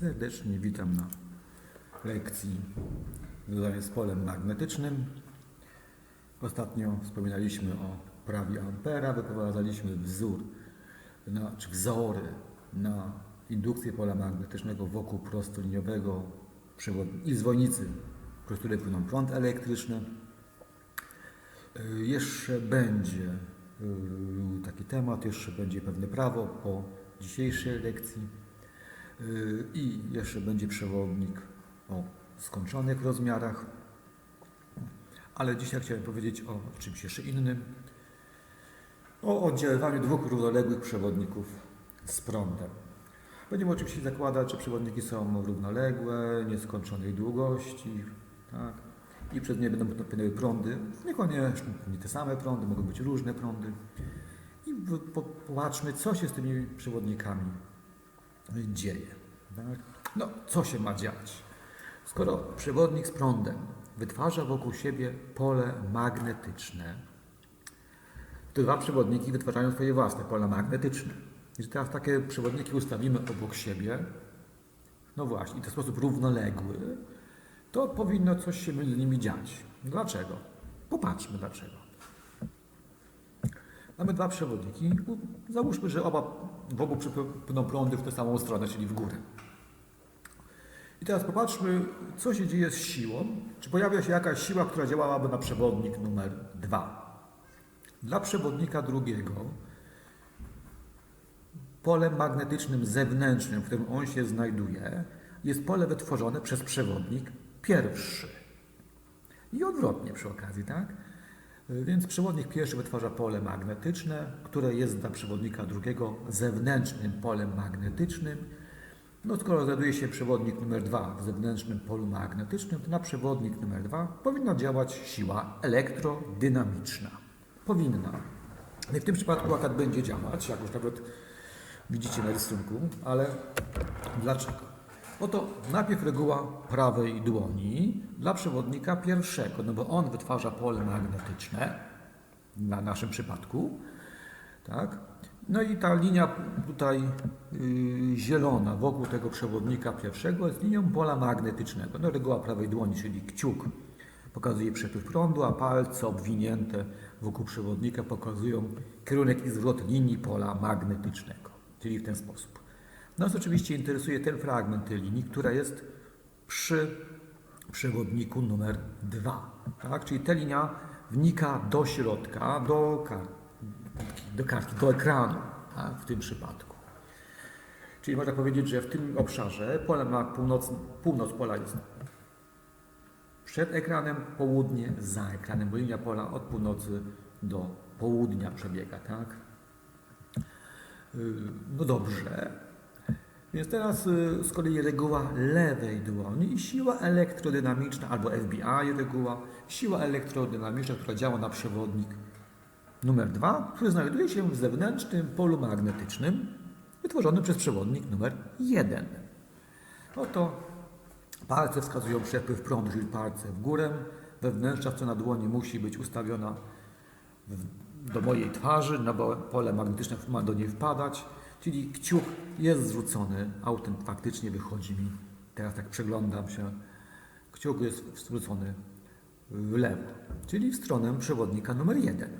Serdecznie witam na lekcji związanej z polem magnetycznym. Ostatnio wspominaliśmy o prawie Ampera, wyprowadzaliśmy wzór, na, czy wzory na indukcję pola magnetycznego wokół prostoliniowego przewod- i zwojnicy, przez które płyną prąd elektryczny. Y, Jeszcze będzie y, taki temat, jeszcze będzie pewne prawo po dzisiejszej lekcji i jeszcze będzie przewodnik o skończonych rozmiarach. Ale dzisiaj chciałem powiedzieć o czymś jeszcze innym. O oddziaływaniu dwóch równoległych przewodników z prądem. Będziemy oczywiście zakładać, że przewodniki są równoległe, nieskończonej długości, tak? i przez nie będą płynęły prądy, niekoniecznie nie te same prądy, mogą być różne prądy. I popatrzmy, co się z tymi przewodnikami dzieje. Tak? No, co się ma dziać? Skoro przewodnik z prądem wytwarza wokół siebie pole magnetyczne, to dwa przewodniki wytwarzają swoje własne pola magnetyczne. Jeżeli teraz takie przewodniki ustawimy obok siebie, no właśnie, i to w sposób równoległy, to powinno coś się między nimi dziać. Dlaczego? Popatrzmy dlaczego. Mamy dwa przewodniki. Załóżmy, że oba w obu przepłyną prądy w tę samą stronę, czyli w górę. I teraz popatrzmy, co się dzieje z siłą. Czy pojawia się jakaś siła, która działałaby na przewodnik numer dwa? Dla przewodnika drugiego polem magnetycznym zewnętrznym, w którym on się znajduje, jest pole wytworzone przez przewodnik pierwszy. I odwrotnie przy okazji, tak? Więc przewodnik pierwszy wytwarza pole magnetyczne, które jest dla przewodnika drugiego zewnętrznym polem magnetycznym. No skoro znajduje się przewodnik numer dwa w zewnętrznym polu magnetycznym, to na przewodnik numer dwa powinna działać siła elektrodynamiczna. Powinna. No i w tym przypadku akad będzie działać, jak już nawet widzicie na rysunku, ale dlaczego? Oto najpierw reguła prawej dłoni dla przewodnika pierwszego, no bo on wytwarza pole magnetyczne, na naszym przypadku, tak? No i ta linia tutaj yy, zielona wokół tego przewodnika pierwszego jest linią pola magnetycznego. No reguła prawej dłoni, czyli kciuk pokazuje przepływ prądu, a palce obwinięte wokół przewodnika pokazują kierunek i zwrot linii pola magnetycznego, czyli w ten sposób. Nas oczywiście interesuje ten fragment tej linii, która jest przy przewodniku numer 2. Tak? Czyli ta linia wnika do środka, do, kar- do kartki, do ekranu tak? w tym przypadku. Czyli można powiedzieć, że w tym obszarze pole ma północ, północ pola jest przed ekranem, południe za ekranem, bo linia pola od północy do południa przebiega, tak? Yy, No dobrze. Więc teraz y, z kolei reguła lewej dłoni i siła elektrodynamiczna, albo FBI reguła, siła elektrodynamiczna, która działa na przewodnik numer 2, który znajduje się w zewnętrznym polu magnetycznym wytworzonym przez przewodnik numer 1. Oto palce wskazują przepływ prądu, czyli palce w górę. Wewnętrzna strona dłoni musi być ustawiona w, do mojej twarzy, no bo pole magnetyczne ma do niej wpadać. Czyli kciuk jest zwrócony, autem faktycznie wychodzi mi, teraz tak przeglądam się, kciuk jest zwrócony w lewo, czyli w stronę przewodnika numer 1.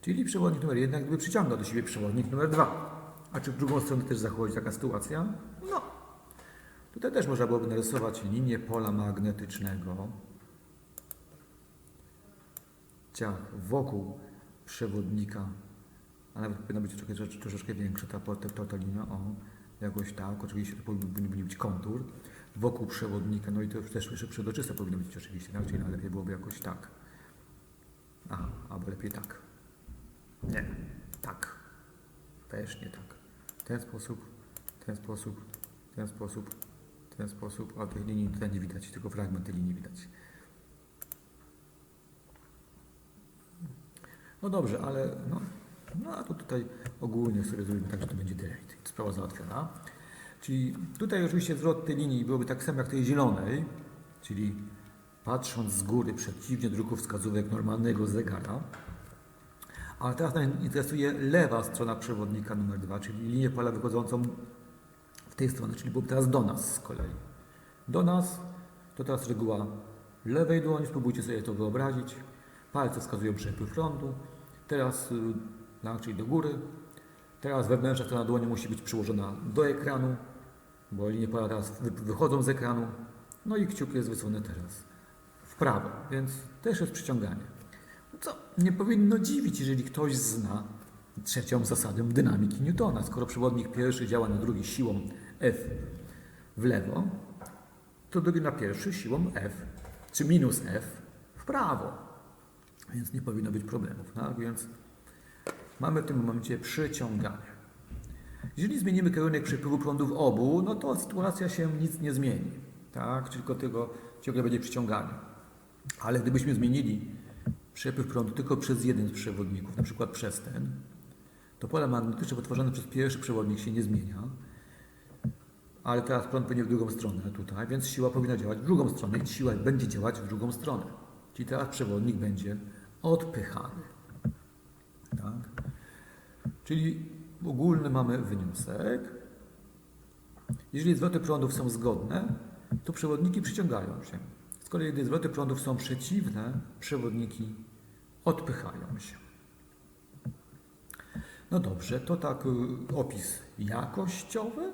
Czyli przewodnik numer 1 gdyby przyciągał do siebie przewodnik numer 2. A czy w drugą stronę też zachodzi taka sytuacja? No. Tutaj też można byłoby narysować linię pola magnetycznego ciach wokół przewodnika, a nawet powinna być troszeczkę, troszeczkę większa ta, ta, ta, ta linia, o, jakoś tak, oczywiście to powinien, być kontur wokół przewodnika, no i to też jeszcze przeroczyste powinno być oczywiście, tak? czyli najlepiej byłoby jakoś tak. Aha, albo lepiej tak. Nie, tak. Też nie tak. W ten sposób, w ten sposób, w ten sposób, w ten sposób, a tej linii tutaj nie widać, tylko fragment tej linii widać. No dobrze, ale no, no a to tutaj ogólnie sobie zrobimy tak, że to będzie delete. Sprawa załatwiona. Czyli tutaj oczywiście zwrot tej linii byłoby tak samo jak tej zielonej, czyli patrząc z góry przeciwnie do ruchu wskazówek normalnego zegara. Ale teraz nas interesuje lewa strona przewodnika numer 2, czyli linię pola wychodzącą w tej stronie, czyli byłoby teraz do nas z kolei. Do nas to teraz reguła lewej dłoni, spróbujcie sobie to wyobrazić. Palce wskazują przepływ prądu. Teraz, y, czyli do góry. Teraz wewnętrzna strona dłoni musi być przyłożona do ekranu, bo linie pola teraz wy- wychodzą z ekranu. No i kciuk jest wysłany teraz w prawo, więc też jest przyciąganie. Co nie powinno dziwić, jeżeli ktoś zna trzecią zasadę dynamiki Newtona. Skoro przewodnik pierwszy działa na drugi siłą F w lewo, to drugi na pierwszy siłą F, czy minus F w prawo. Więc nie powinno być problemów. Tak? Więc mamy w tym momencie przyciąganie. Jeżeli zmienimy kierunek przepływu prądu w obu, no to sytuacja się nic nie zmieni. Tak? Tylko tego ciągle będzie przyciąganie. Ale gdybyśmy zmienili przepływ prądu tylko przez jeden z przewodników, na przykład przez ten, to pole magnetyczne wytworzone przez pierwszy przewodnik się nie zmienia, ale teraz prąd płynie w drugą stronę tutaj, więc siła powinna działać w drugą stronę i siła będzie działać w drugą stronę. Czyli teraz przewodnik będzie odpychany. Tak? Czyli ogólny mamy wniosek. Jeżeli zwroty prądów są zgodne, to przewodniki przyciągają się. Z kolei gdy zwroty prądów są przeciwne, przewodniki odpychają się. No dobrze, to tak y, opis jakościowy.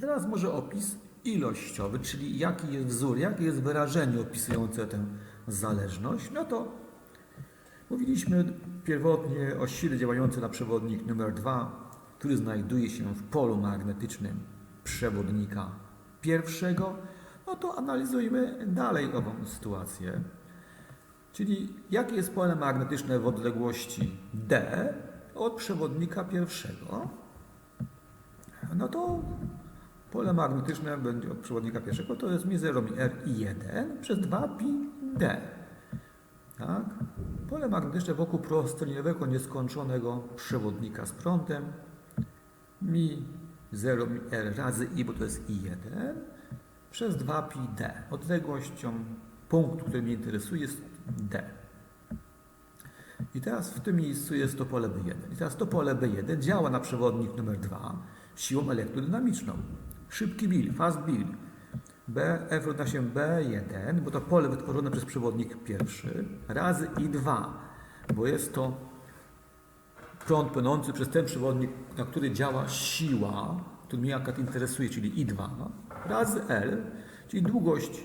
Teraz może opis ilościowy, czyli jaki jest wzór, jakie jest wyrażenie opisujące tę zależność. No to mówiliśmy pierwotnie o sile działającej na przewodnik numer 2, który znajduje się w polu magnetycznym przewodnika pierwszego. No to analizujmy dalej ową sytuację. Czyli jakie jest pole magnetyczne w odległości D od przewodnika pierwszego? No to pole magnetyczne będzie od przewodnika pierwszego to jest mi 0 mi R i 1 przez 2 pi D. Tak? Pole magnetyczne wokół prostoliniowego nieskończonego przewodnika z prądem mi 0 mi R razy I, bo to jest I1 przez 2 pi D. Odległością punktu, który mnie interesuje jest D. I teraz w tym miejscu jest to pole B1. I teraz to pole B1 działa na przewodnik numer 2 siłą elektrodynamiczną. Szybki bill, fast bill. B, F równa się B1, bo to pole wytworzone przez przewodnik pierwszy, razy I2, bo jest to prąd płynący przez ten przewodnik, na który działa siła, który mnie akurat interesuje, czyli I2, razy L, czyli długość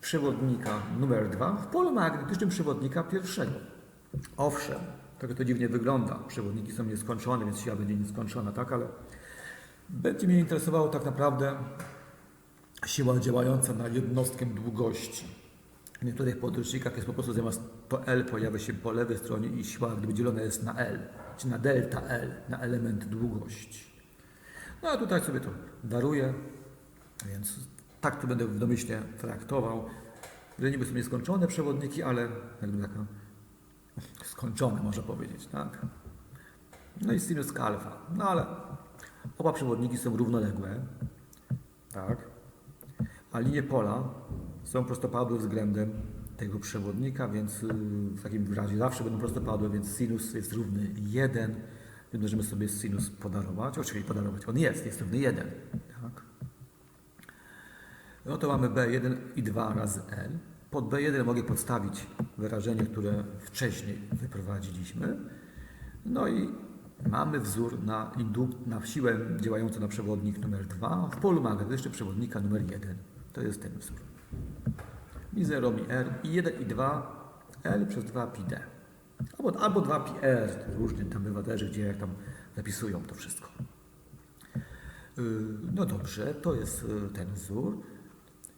przewodnika numer 2 w polu magnetycznym przewodnika pierwszego. Owszem, tak to dziwnie wygląda. Przewodniki są nieskończone, więc siła będzie nieskończona, tak, ale będzie mnie interesowało tak naprawdę siła działająca na jednostkę długości. W niektórych podręcznikach jest po prostu zamiast to L pojawia się po lewej stronie i siła gdyby dzielona jest na L, czy na delta L, na element długości. No a tutaj sobie to daruję, więc tak to będę w domyśle traktował. Że niby są nieskończone przewodniki, ale jakby taka skończone można powiedzieć, tak? No i sinus alfa. No ale oba przewodniki są równoległe, tak? A linie pola są prostopadłe względem tego przewodnika, więc y, w takim razie zawsze będą prostopadłe, więc sinus jest równy 1. Więc możemy sobie sinus podarować, oczywiście podarować, on jest, jest równy 1. Tak? No to mamy B1 i 2 razy L. Pod B1 mogę podstawić wyrażenie, które wcześniej wyprowadziliśmy. No i mamy wzór na, induk- na siłę działającą na przewodnik numer 2 w polu magnetycznym przewodnika numer 1. To jest ten wzór. Mi 0, mi R i 1 i 2 L przez 2 pi D. Albo, albo 2 pi R, różnie tam bywa też, gdzie jak tam zapisują to wszystko. Yy, No dobrze, to jest yy, ten wzór.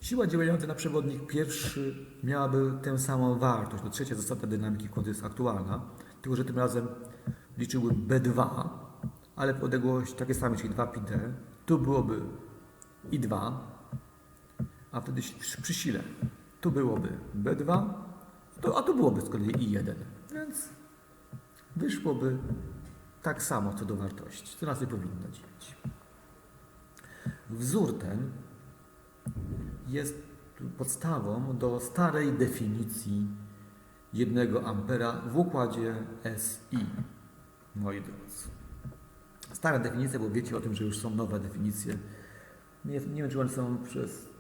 Siła działająca na przewodnik pierwszy miałaby tę samą wartość. To trzecia zasada dynamiki kątu jest aktualna, tylko że tym razem liczyłbym B2, ale w odległości takie same, czyli 2 pi D. Tu byłoby I2, a wtedy przy sile tu byłoby B2, to, a tu byłoby z kolei I1. Więc wyszłoby tak samo co do wartości, co nas powinno dziwić. Wzór ten jest podstawą do starej definicji 1 ampera w układzie SI, moi drodzy. Stara definicja, bo wiecie o tym, że już są nowe definicje Nie, nie wiem, czy one są przez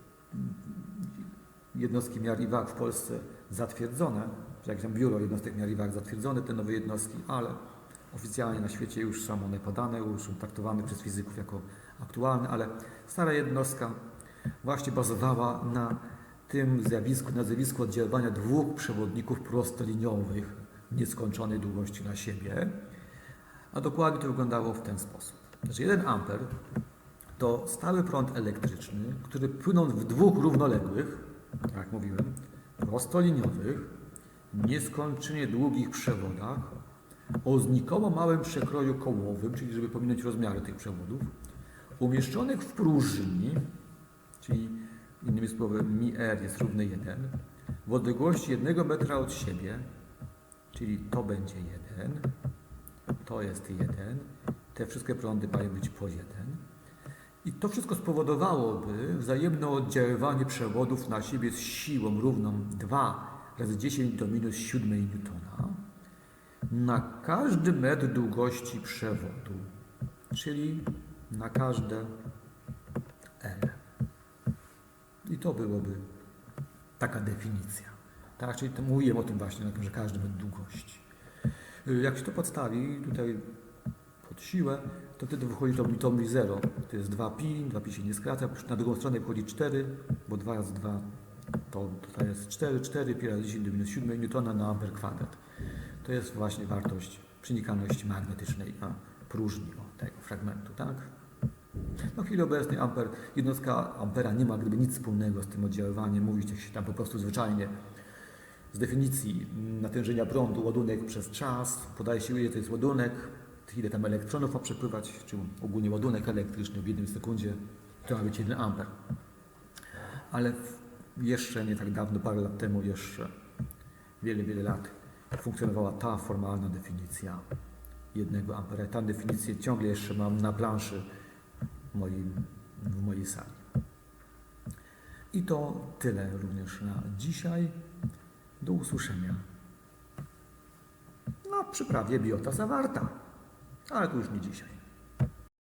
jednostki miar i wag w Polsce zatwierdzone, jakieś tam biuro jednostek miar i wag zatwierdzone te nowe jednostki, ale oficjalnie na świecie już są one podane, już są traktowane przez fizyków jako aktualne, ale stara jednostka właśnie bazowała na tym zjawisku, na zjawisku oddziaływania dwóch przewodników prostoliniowych nieskończonej długości na siebie, a dokładnie to wyglądało w ten sposób. Znaczy 1 amper to stały prąd elektryczny, który płynąc w dwóch równoległych, jak mówiłem, prostoliniowych, nieskończenie długich przewodach o znikomo małym przekroju kołowym, czyli żeby pominąć rozmiary tych przewodów, umieszczonych w próżni, czyli innymi słowy mi r jest równy 1, w odległości 1 metra od siebie, czyli to będzie 1, to jest 1, te wszystkie prądy mają być po 1. I to wszystko spowodowałoby wzajemne oddziaływanie przewodów na siebie z siłą równą 2 razy 10 do minus 7 newtona na każdy metr długości przewodu, czyli na każde L. I to byłoby taka definicja. Tak, czyli to mówiłem o tym właśnie, że każdy metr długości. Y, Jak się to podstawi tutaj pod siłę, to wtedy wychodzi to, to mi 0. To jest 2pi, 2pi się nie skraca, na drugą stronę wychodzi 4, bo 2 razy 2 to, to jest 4, 4, pi razy 10 do minus 7 newtona na amper kwadrat. To jest właśnie wartość przenikalności magnetycznej na próżni o, tego fragmentu, tak? No w chwili obecnej amper, jednostka ampera nie ma gdyby nic wspólnego z tym oddziaływaniem, mówi się tam po prostu zwyczajnie z definicji natężenia prądu ładunek przez czas, podaje się ile to jest ładunek, ile tam elektronów ma przepływać, czy ogólnie ładunek elektryczny w jednej sekundzie, to ma być 1 amper. Ale jeszcze nie tak dawno, parę lat temu, jeszcze wiele, wiele lat funkcjonowała ta formalna definicja jednego ampera. Tę definicję ciągle jeszcze mam na planszy w, moim, w mojej sali. I to tyle również na dzisiaj. Do usłyszenia na przyprawie biota zawarta. Ale to już nie dzisiaj.